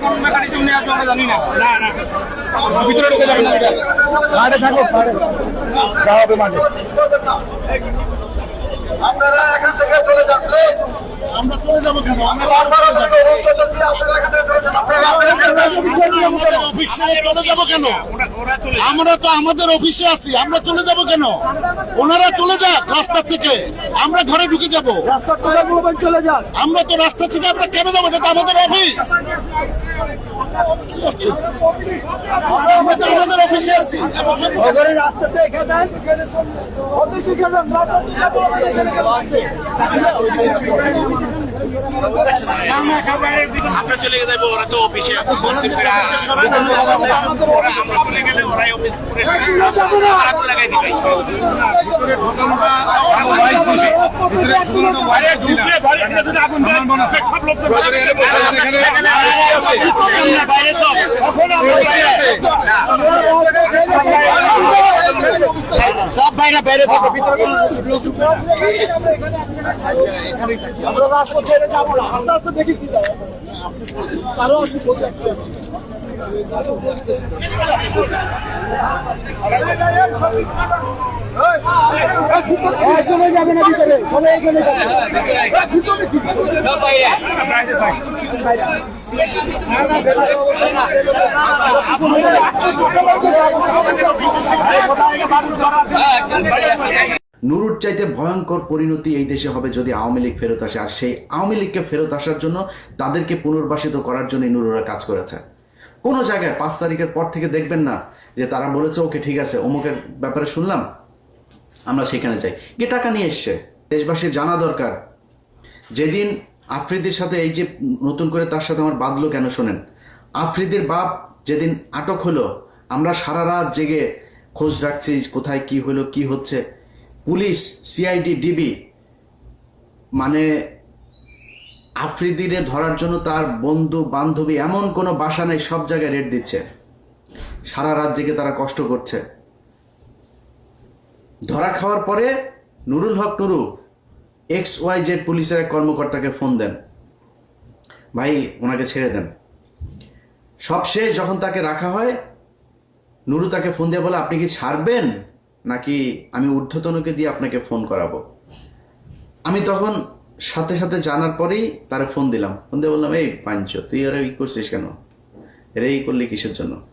কোন মেকানিজম নেই জানি না না না ভিতরে ঢুকে যাবে না মাঠে থাকো মাঠে আপনারা এখান থেকে চলে যাচ্ছেন আমরা চলে যাব কেন? আমরা আপনারা চলে যাব কেন? আমরা তো আমাদের অফিসে আছি আমরা চলে যাব কেন? ওনারা চলে যাক রাস্তা থেকে আমরা ঘরে ঢুকে যাব। চলে যান আমরা তো রাস্তা থেকে আমরা কেন যাব? এটা তো আমাদের অফিস। আমরা তো আমাদের অফিসে আছি। রাস্তাতে এখানে আমরা চলে যাব ওরা তো অফিসে আমরা চলে গেলে ওরাই অফিস সব বাইরে বাইরে থাকো, ভিতরে আমরা রাস্তা ছেড়ে যাব না। আস্তে আস্তে দেখি কি যায় আরও অসুখ একজনে যাবে না ভিতরে সবাই এখানে যাবে। ভিতরে নুরুর চাইতে ভয়ঙ্কর পরিণতি এই দেশে হবে যদি আওয়ামী লীগ ফেরত আসে। আর সেই আওয়ামী লীগকে ফেরত আসার জন্য তাদেরকে পুনর্বাসিত করার জন্য নুরুরা কাজ করেছে। কোনো জায়গায় পাঁচ তারিখের পর থেকে দেখবেন না যে তারা বলেছে, ওকে, ঠিক আছে, অমুকের ব্যাপারে শুনলাম, আমরা সেখানে যাই। কে টাকা নিয়ে এসছে? দেশবাসীর জানা দরকার। যেদিন আফ্রিদির সাথে এই যে নতুন করে তার সাথে আমার বাঁধলো কেন শোনেন? আফ্রিদির বাপ যেদিন আটক হলো, আমরা সারা রাত জেগে খোঁজ রাখছি কোথায় কি হলো, কি হচ্ছে। পুলিশ সিআইডি ডিবি মানে আফ্রিদিরে ধরার জন্য তার বন্ধু, বান্ধবী, এমন কোনো বাসা নেই, সব জায়গায় রেড দিচ্ছে। সারা রাত জেগে তারা কষ্ট করছে। ধরা খাওয়ার পরে Nurul Haq Nuru X Y Z পুলিশের এক কর্মকর্তাকে ফোন দেন। ভাই, ওনাকে ছেড়ে দেন। সবশেষ যখন তাকে রাখা হয় নুরু তাকে ফোন দিয়ে বলে, আপনি কি ছাড়বেন? নাকি আমি ঊর্ধ্বতনকে দিয়ে আপনাকে ফোন করাবো? আমি তখন সাথে সাথে জানার পরেই তারে ফোন দিলাম। ফোন দিয়ে বললাম, এই পাঞ্চ, তুই আর ই করছিস কেন? রে এই করলি কিসের জন্য?